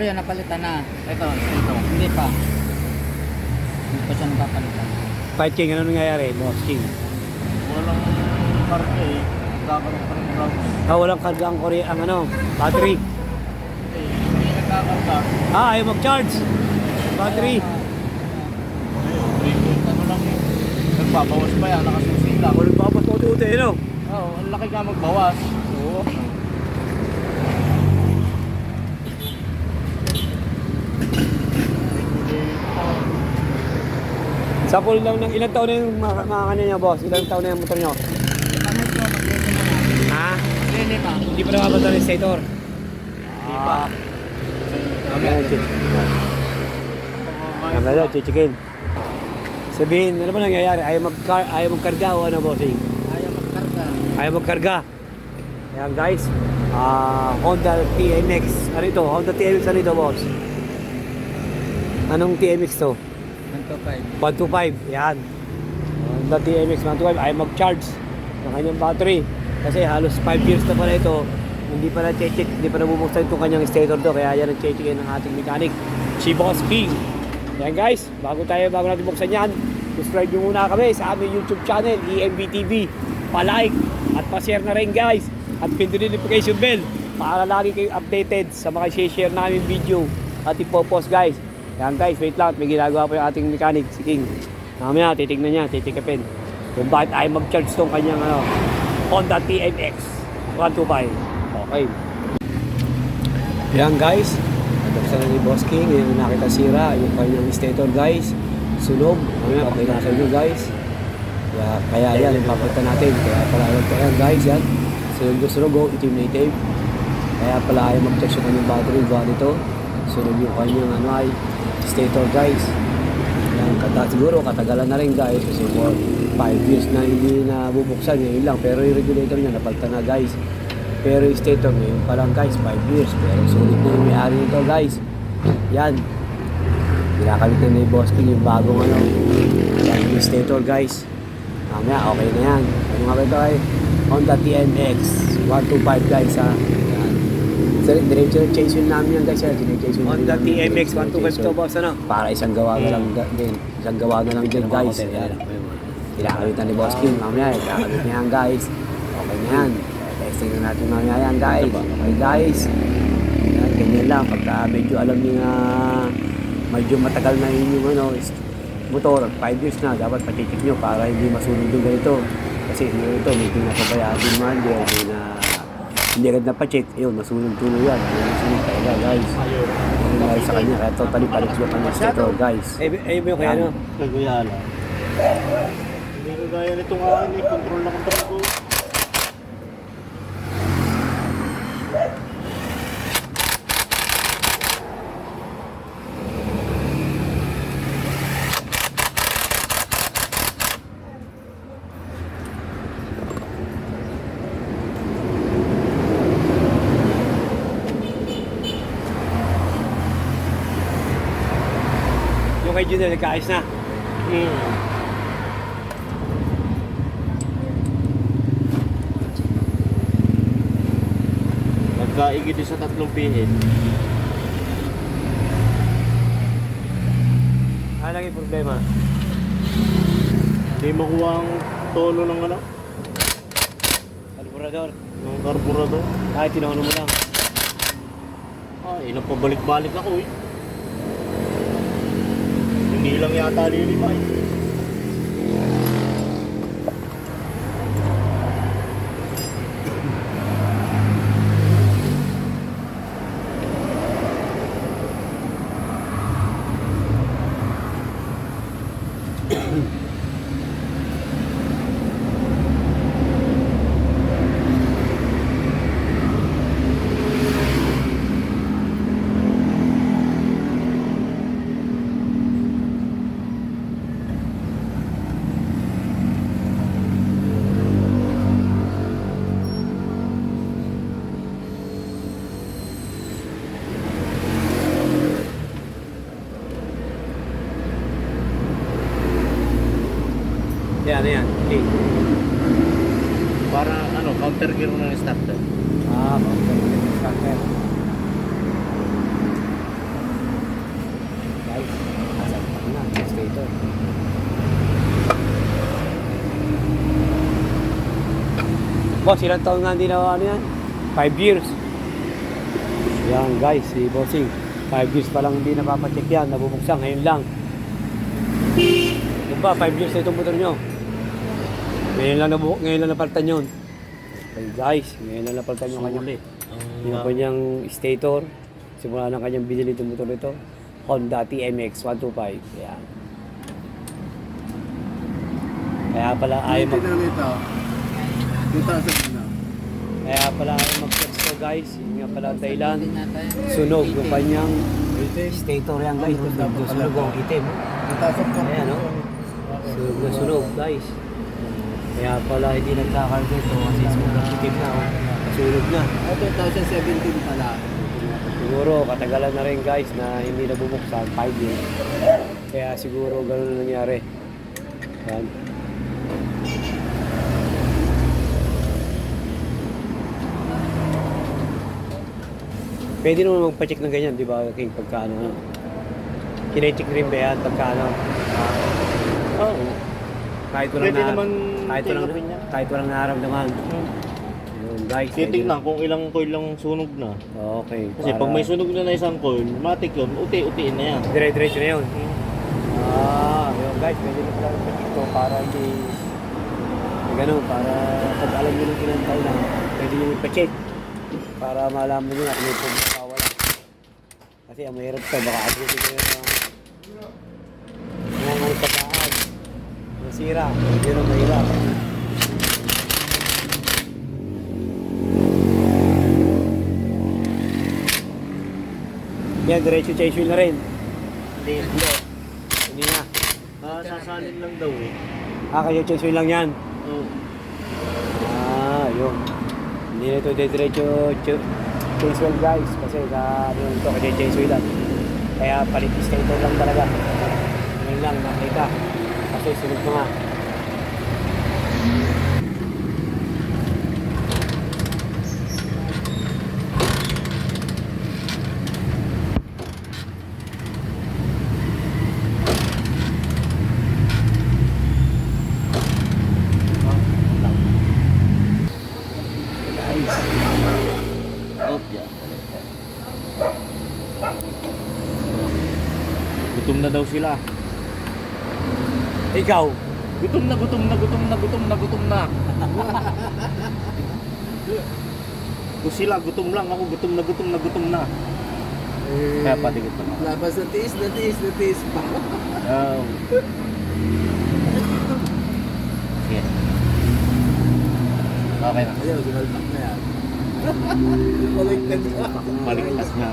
Regulator yun, napalitan na. Ito, ito. Hindi pa. Hindi pa siya napapalitan. Fight King, ano nangyayari? Boss King. Walang karga eh. Kakaroon pa rin ng. Ah, walang karga ang, kore, ang ano, battery. Eh, hindi nagkakarga. Ah, ayaw mag-charge. Battery. Ano lang eh. Nagbabawas pa yan, nakasusi lang. Walang papat-uti-uti, ano? Oo, ang laki ka magbawas. Oo. Sa pool lang ng ilang taon na yung mga, mga kanya niya, boss? Ilang taon na yung motor niyo? Ha? Maglili pa. Hindi pa nakapata ng stator. Hindi pa. Ang ganda, chichikin. Sabihin, ano ba nangyayari? Ayaw, mag ayaw magkarga o ano, bossing? Ayaw magkarga. Ayaw magkarga. Ayan, guys. Ah, Honda TMX. Ano ito? Honda TMX ano ito, boss? Anong TMX to? 125. 125. Yan. Honda TMX 125. Ayaw mag-charge ng kanyang battery. Kasi halos 5 years na pala ito. Hindi pa na check hindi pa nabubuksan itong kanyang stator to. Kaya yan ang check ng ating mechanic, si Boss King. Yan guys, bago tayo, bago natin buksan yan, subscribe nyo muna kami sa aming YouTube channel, EMB TV. Pa-like at pa-share na rin guys. At pindutin notification bell para lagi kayo updated sa mga share namin video at ipopost guys. Yan guys, wait lang, may ginagawa pa yung ating mechanic, si King. Mamaya, titignan niya, titikapin. Kung bakit ay mag-charge tong kanyang ano, Honda TMX 125. Okay. Yan guys, nabuksan na ni Boss King, yung nakita sira, yung kanyang stator guys, sunog, mamaya okay na sa inyo guys. Kaya, kaya yan, yung papalitan natin. Kaya pala yan, kaya guys, yan. Sunog na sunog, oh, itim na itim. Kaya pala ayaw mag-charge yung kanyang battery, gawa nito. Sunog yung kanyang ano ay, stator guys. Yan, kata, siguro katagalan na rin guys. Kasi for 5 years na hindi na bubuksan ngayon lang. Pero yung regulator niya napalitan na guys. Pero yung stator ngayon pa lang guys 5 years. Pero sulit na yung may-ari nito guys. Yan. Ginakamit na ni Boss King yung bagong ano yan yung stator guys. Mamaya okay na yan. Ano nga ba ito ay? Honda TMX 125 guys ha yan so, diretso yung change yun namin yan guys ha Diretso yun Honda namin. TMX Diretso 125 to boss ano? para isang gawa na lang ga- din. Isang gawa na lang din guys. Ayan. Kinakalitan ni Boss King mamaya. Kakalit niya yan guys. Okay na yan. Testing na natin mamaya yan guys. Okay guys. Yan, ganyan lang. Pagka medyo alam niyo na medyo matagal na inyong ano, is- motor, 5 years na, dapat pacheck nyo para hindi masunog yung ganito. Kasi yung ito, medyo napabayaan din man, hindi na hindi agad napacheck, yun, masunog tuloy yan. Ayun, masunog talaga guys. Ano nangyari sa kanya, kaya totally palit yung kanya stator guys. Eh, eh, yung kaya ano? Kaguyala. Hindi ko gaya nitong akin eh. Control na control ko. Kay Junel, nagkaayos na. Hmm. Nagkaigid sa tatlong pihit. Ano lang yung problema? Hindi makuha ang tono ng ano, Carburador. ng karburador. Kahit tinono mo lang. Ay, ilang pabalik-balik ako eh. Hindi lang yata lilimay. Yan, counter gear ng starter. Ah, okay. Starter. Guys, asan pa na? Stator. Boss, ilang taon nga hindi na ano yan? Five years. Yan guys, si Bossing. Five years pa lang hindi napapacheck yan. Nabubuksan ngayon lang. Diba, five years na itong motor nyo. Ngayon lang, nabu ngayon lang napalitan yun. Okay guys, ngayon lang napalitan yung kanyang, yung kanyang stator. Simula ng kanyang binili itong motor nito. Honda TMX 125. Yan. Kaya pala ayaw mag... na nito. 2,000 na. Kaya pala ayaw mag-flex to guys. Yun nga pala nata yan. Sunog yung kanyang stator yan guys. Sunog na ang itim. 2,000 ka. Ayan, no? Sunog na sunog guys. Kaya pala hindi nagkakarga ito kasi sunog ang itim na. Oh. Sunog na. Ah, 2017 pala. Siguro katagalan na rin guys na hindi nabubuksan 5 years. Kaya siguro ganun na nangyari. Yan. Pwede naman magpa-check ng ganyan, di ba? King, pagka ano. Kinetic rin ba yan? Pagka ano. ah, Oo. Kahit walang Pwede na, naman kahit walang, kahit walang nararamdaman. Yun, guys. Titignan kung ilang coil lang sunog na. Okay. Kasi pag may sunog na na isang coil, matik yun, uti-utiin na yan. Dire-diretso na yun. Ah, yun guys, pwede na pala ito para hindi ganun, para pag alam nyo ng ilang taon na, pwede nyo ipa-check para malaman nyo na kung may problema wala. Kasi ang mahirap to, baka agad ito yung uh, mga ano nasira, yun ang mahirap. Yan, diretso change wheel na rin. Hindi, hindi. Hindi na. Ah, sasalin lang daw eh. Ah, kaya change wheel lang yan. Oh. Ah, yun. Hindi na ito diretso ch- change wheel guys. Kasi na yun ito kaya change wheel lang. Kaya palitis na ito lang talaga. Yun lang nakita. Kasi sunod na nga. Oh. Gutom na daw sila. Ikaw, Gutom na, gutom na, gutom na, gutom na, gutom na. Kung sila, gutom lang. Ako, gutom na, gutom na, gutom na. Kaya patigit na ako. Labas na tiis, na tiis, na tiis pa. Um, Sige. Okay na. Ayaw, sinalpak na yan. Balik ka niya. Maligtas na.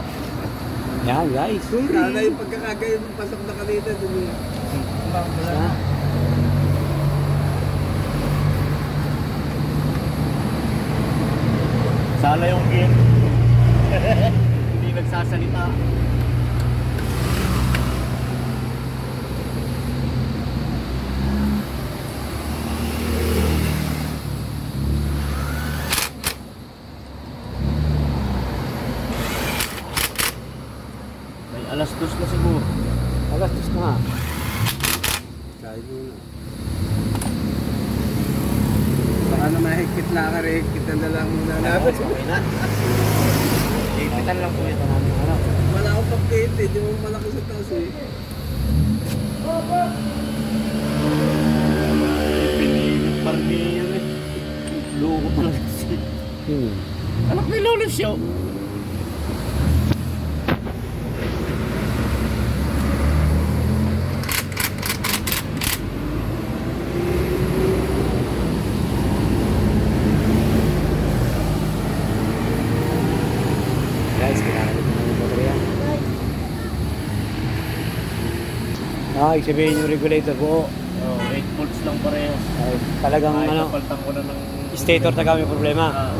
yan guys. Sana yung pagkakagay mo pasok na kanina. Dumi. Ha? Sala yung game. Hindi nagsasalita. May alas dos na siguro. Alas dos na nga. Sabi mo na. Baka na mahigpit na ka rin, kita na lang muna namin. Okay na. Ipitan lang po ito. Ano? Wala akong pag-gate eh, di mo malaki sa taas eh. Parang yan eh. Loko pala kasi. Hmm. Anak ni Lolo siya. Guys, kailangan nito ng motor yan. Ah, sabihin yung regulator po. Oh, 8 volts lang pareho. Ay, talagang Kahit ano, napaltan ko na ng... stator talaga may problema. Ah,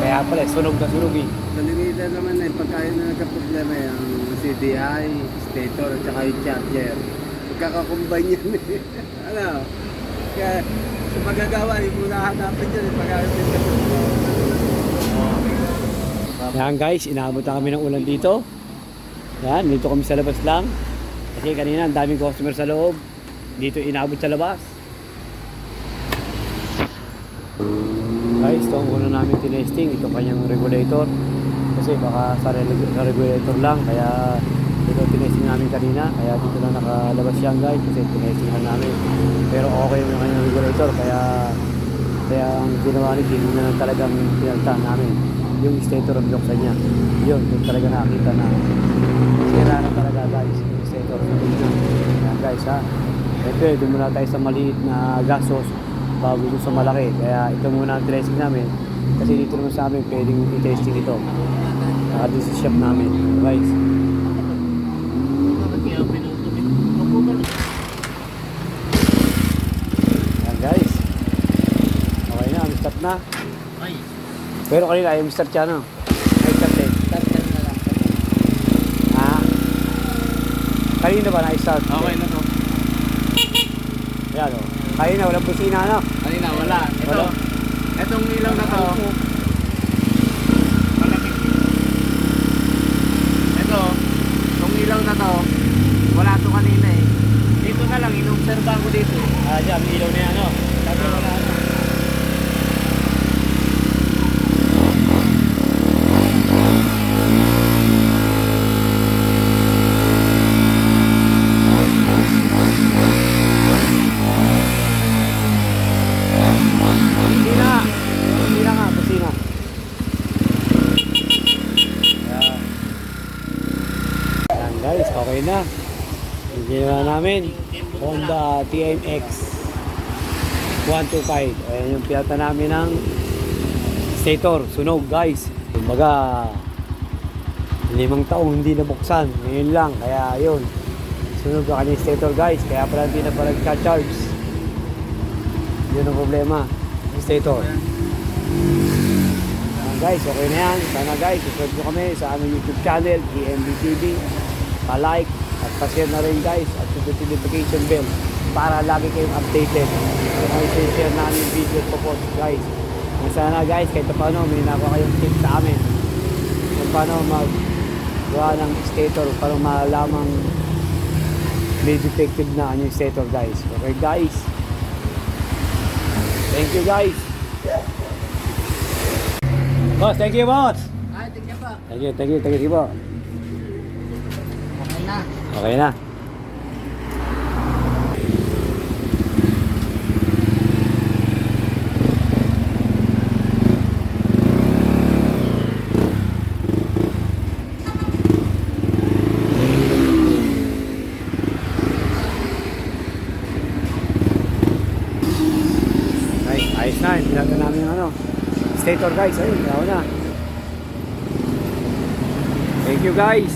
Kaya pala, sunog na sunog eh. Kalimitan naman eh, pagka yun na nagka-problema yung CDI, stator, at saka yung charger. magkakakumbay yan eh. ano? Kaya sa magagawa, hindi mo nahanapin dyan. eh, Pag-aarapin ka Yan guys, inaabot na kami ng ulan dito. Yan, dito kami sa labas lang. Kasi kanina ang daming customer sa loob. Dito inaabot sa labas. Guys, ito ang una namin tinesting. Ito kanyang regulator. Kasi baka sa, reg- sa regulator lang. Kaya ito tinesting namin kanina. Kaya dito na nakalabas yan guys. Kasi tinesting na namin. Pero okay yung kanyang regulator. Kaya kaya ang ginawa ni Jim na lang talagang pinalta namin. Yung stator of binuksan niya. Yun, yun talaga nakita na sira na talaga guys. Stator of binuksan. Yan guys ha. Siyempre, doon muna tayo sa maliit na gastos bago dun sa malaki. Kaya ito muna ang testing namin. Kasi dito naman sa amin pwedeng i-testing ito. Uh, this is shop namin. Guys. Yan guys. Okay na, start na. Ay, Pero kanina ayaw start siya no. Ay start eh. tartan na lang. Ha? Kanina ba na-start? Okay na to. Yan o. Kanina walang busina no. Kanina, wala. Ito, Wala. etong ilaw na to. Malamig. Ito, itong ilaw na to, wala to kanina eh. Dito na lang, inobserba ko dito. Ah, dyan, ilaw na yan no. Sabi wala ano. Busina! Busina nga, busina. Yan. Yan guys, okay na. Yung ginawa namin, Honda TMX 125. Ayan yung pinata namin ng stator, sunog guys. Kumbaga, limang taong hindi nabuksan. Ngayon lang, kaya yun. Sunog ang kanyang stator guys, kaya pala hindi na pala nagka-charge. Yun ang problema, stator. Guys, okay na yan. Sana guys, subscribe nyo kami sa aming YouTube channel, EMB TV. Pa-like at pa-share na rin guys at yung notification bell para lagi kayong updated. Kung ay share namin video po po guys. At sana guys, kahit pa paano, may nakuha kayong tip sa amin. Kung paano mag gawa ng stator para malamang may defective na ang yung stator guys. Okay guys? Thank you guys. Boss, thank you boss. Tignan pa. Thank you, thank you, thank you po. Okay na. Ayos na. Pinagka namin yung ano. Stator guys. Ayun, yaw na. Thank you guys.